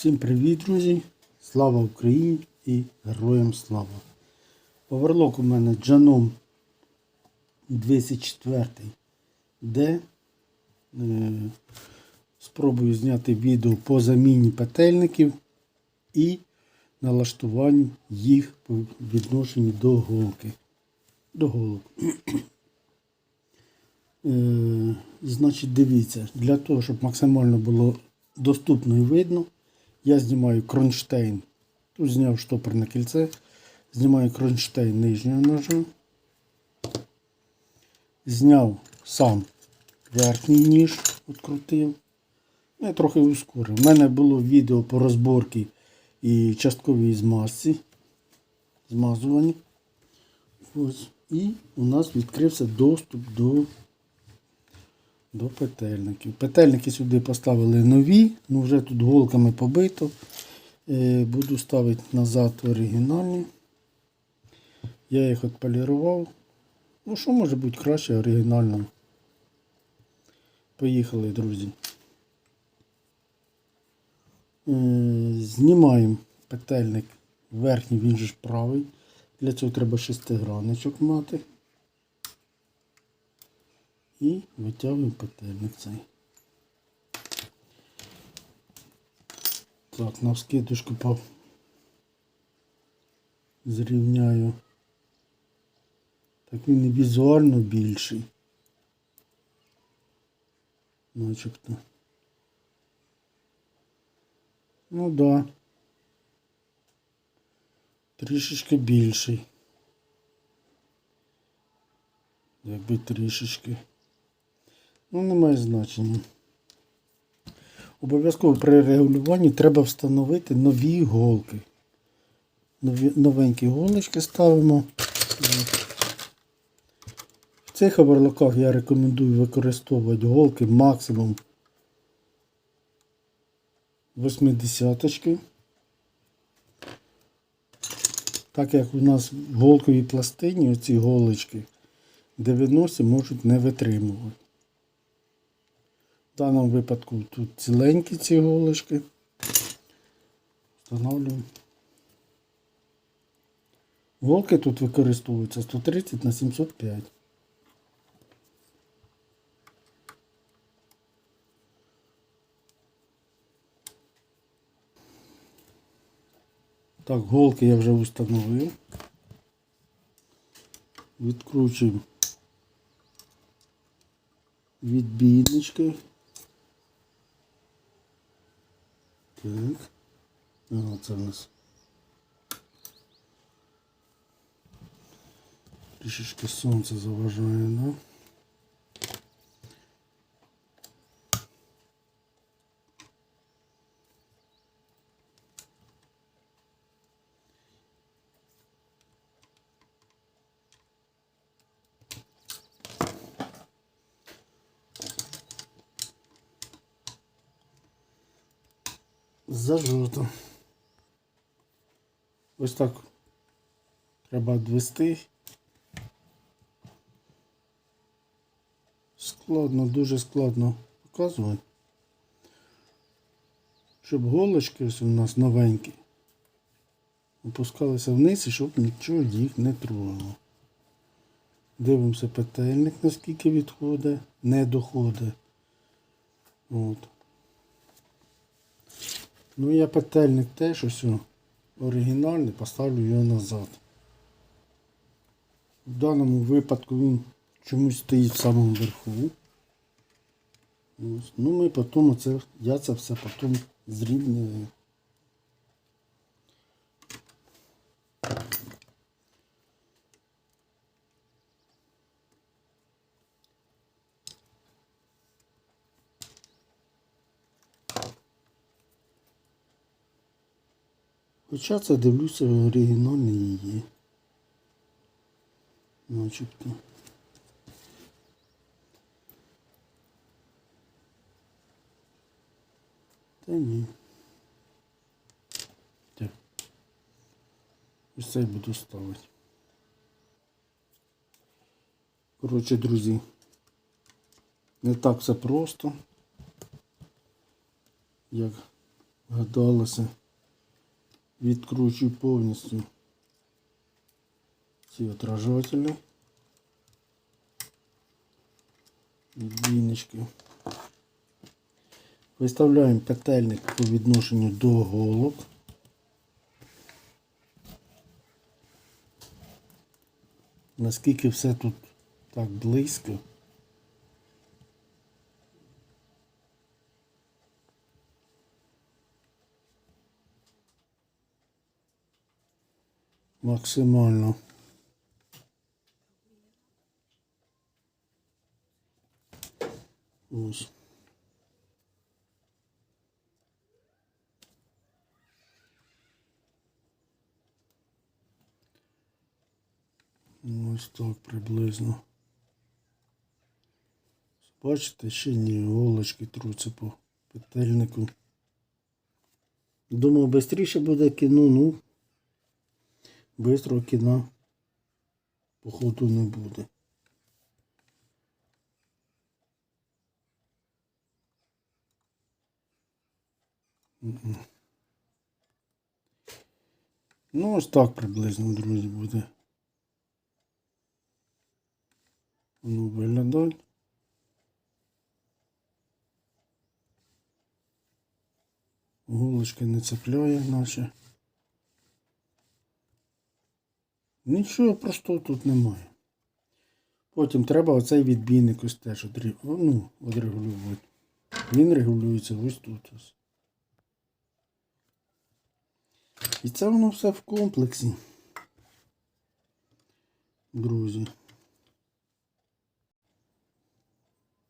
Всім привіт, друзі! Слава Україні і героям слава! Оверлок у мене Джаном 204 d Е, Спробую зняти відео по заміні петельників і налаштуванню їх по відношенню до голки. До голок. Е, Значить, дивіться, для того, щоб максимально було доступно і видно, я знімаю кронштейн. Тут зняв штопорне кільце, знімаю кронштейн нижнього ножа. Зняв сам верхній ніж, відкрутив. Ну, Я трохи ускорив. У мене було відео по розборці і частковій змазці. Змазувані. Ось. І у нас відкрився доступ до до петельників. Петельники сюди поставили нові, ну вже тут голками побито. Е, Буду ставити назад оригінальні. Я їх відполірував. Ну, що може бути краще оригінально? Поїхали, друзі. Е, Знімаємо петельник верхній, він же ж правий. Для цього треба шестигранничок мати. І витягуємо петельник цей. Так, на вскидушку по зрівняю. Так він і візуально більший. Начебто. Ну да. Трішечки більший. Якби трішечки. Ну, немає значення. Обов'язково при регулюванні треба встановити нові голки. Нові, новенькі голочки ставимо. В цих оверлоках я рекомендую використовувати голки максимум 80-очки. Так як у нас в голковій пластині оці голочки 90 можуть не витримувати. В даному випадку тут ціленькі ці голочки. Встановлюємо. Голки тут використовуються 130 на 705. Так, голки я вже встановив. Відкручуємо відбійнички. Так. Ага, це в нас. Трішечки сонце заважає, да? Зажото. Ось так треба відвести. Складно, дуже складно показувати. Щоб голочки ось у нас новенькі опускалися вниз і щоб нічого їх не трогало. Дивимося петельник, наскільки відходить, не доходить. От. Ну я петельник теж ось оригінальний, поставлю його назад. В даному випадку він чомусь стоїть в самому верху. Ну ми потім оце, я це все потім зрівняю. Хоча це дивлюся оригінальний її. Начебто. Та ні. Так. Ось це буду ставити. Коротше, друзі, не так все просто, як гадалося. Відкручую повністю ці отражателі. Відбійнички. Виставляємо петельник по відношенню до голок. Наскільки все тут так близько. Максимально. Ось. Ось так приблизно. Бачите, ще ні, голочки труться по петельнику. Думав, швидше буде кіно, ну. Бистрого кіна походу не буде. Ну, ось так приблизно, друзі, буде. Ну, виглядає. Голочки не цепляє наче. Нічого простого тут немає. Потім треба оцей відбійник ось теж ну, одрегулювати. Він регулюється ось тут. Ось. І це воно все в комплексі. Друзі.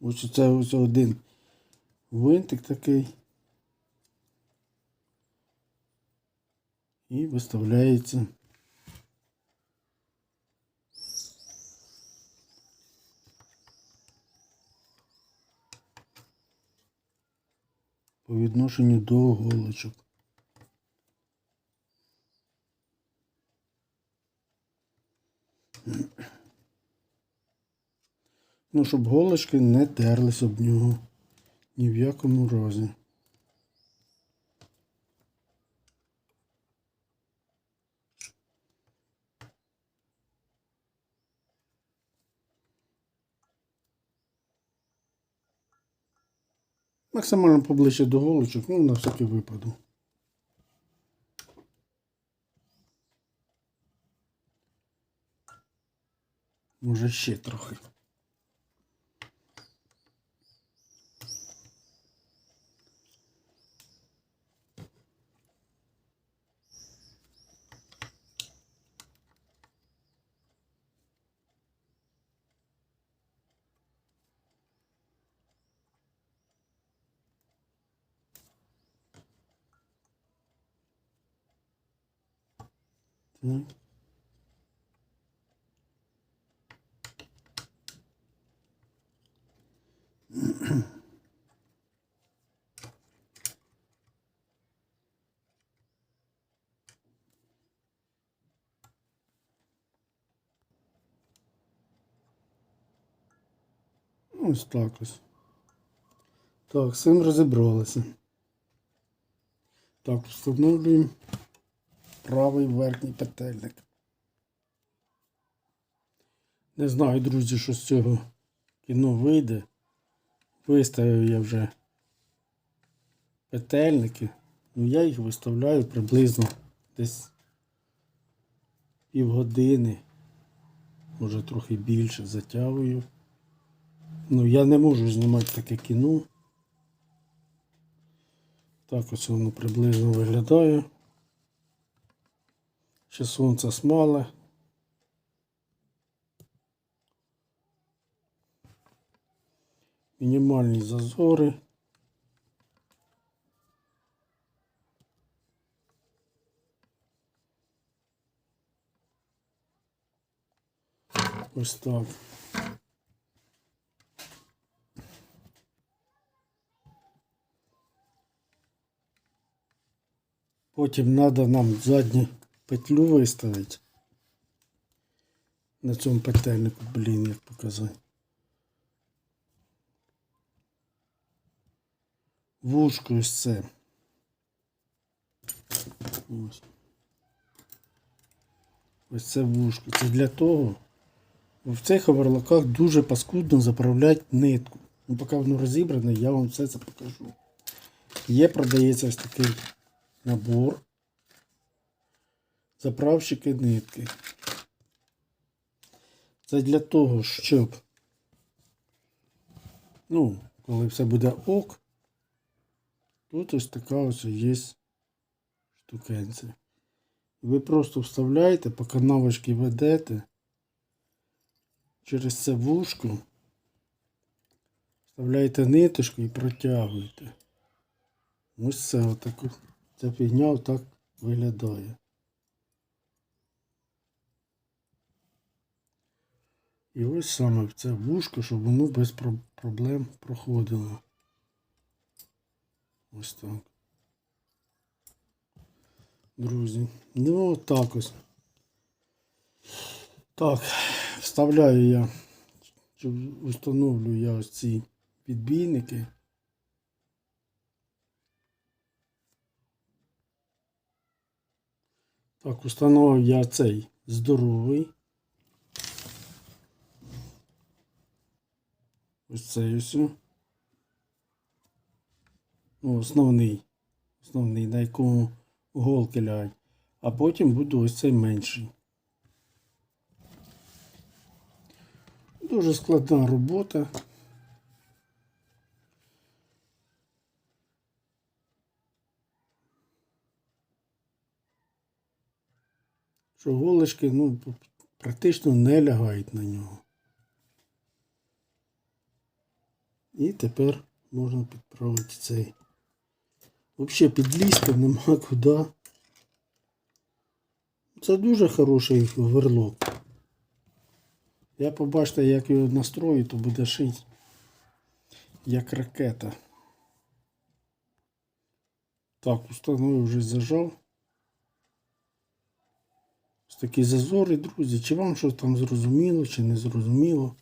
Ось це ось один винтик такий. І виставляється. По відношенню до голочок. Ну, щоб голочки не терлись об нього. Ні в якому разі. Максимально поближче до голочок, ну на всякий випадок. Може ще трохи. Так. Ось так ось. Так, з цим розібралися. Так, встановлюємо правий верхній петельник. Не знаю, друзі, що з цього кіно вийде. Виставив я вже петельники. Ну я їх виставляю приблизно десь півгодини, може трохи більше затягую. Ну я не можу знімати таке кіно. Так ось воно приблизно виглядає. Ще сонце смале. Мінімальні зазори. Ось так. Потім треба нам задню петлю виставити. На цьому петельнику, блін, як показати. Вушко ось це. Ось. Ось це вушко. Це для того. бо В цих оверлоках дуже паскудно заправляти нитку. Ну, поки воно розібране, я вам все це покажу. Є, продається ось такий набор. Заправщики нитки. Це для того, щоб, ну, коли все буде ок, тут ось така ось є штукенця. Ви просто вставляєте, поки навички ведете через це вушко, вставляєте ниточку і протягуєте. Ось це отак. Ця фігня отак виглядає. І ось саме в це вушко, щоб воно без проблем проходило. Ось так. Друзі. Ну, так ось. Так, вставляю я, встановлю я ось ці підбійники. Так, установив я цей здоровий. Ось цей ось. Ну, основний. Основний, на якому голки лягають. А потім буду ось цей менший. Дуже складна робота. Що голочки, ну, практично не лягають на нього. І тепер можна підправити цей. Взагалі підлізти нема куди. Це дуже хороший верлок. Я побачите, як його настрою, то буде шити як ракета. Так, установив вже зажав. Ось такі зазори, друзі. Чи вам щось там зрозуміло, чи не зрозуміло?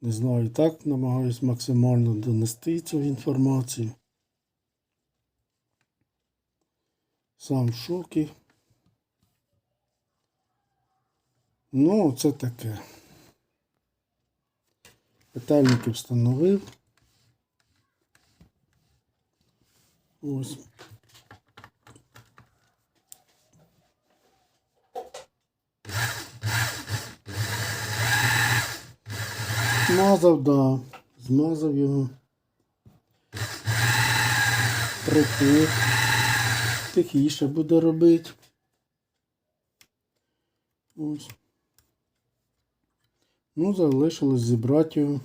Не знаю, так намагаюсь максимально донести цю інформацію. Сам в шокі. Ну, це таке. Питальники встановив. Ось. Змазав, да. Змазав його. Припив. Тихіше буде робити. Ось. Ну, залишилось зібрати його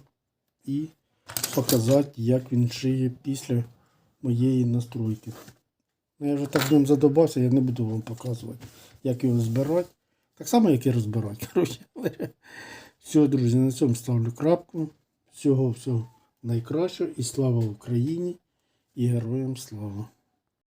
і показати, як він шиє після моєї настройки. Ну, я вже так ньому задобався, я не буду вам показувати, як його збирати. Так само, як і розбирати. Коротше. Все, друзі, на цьому ставлю крапку. Всього всього найкращого і слава Україні і героям слава!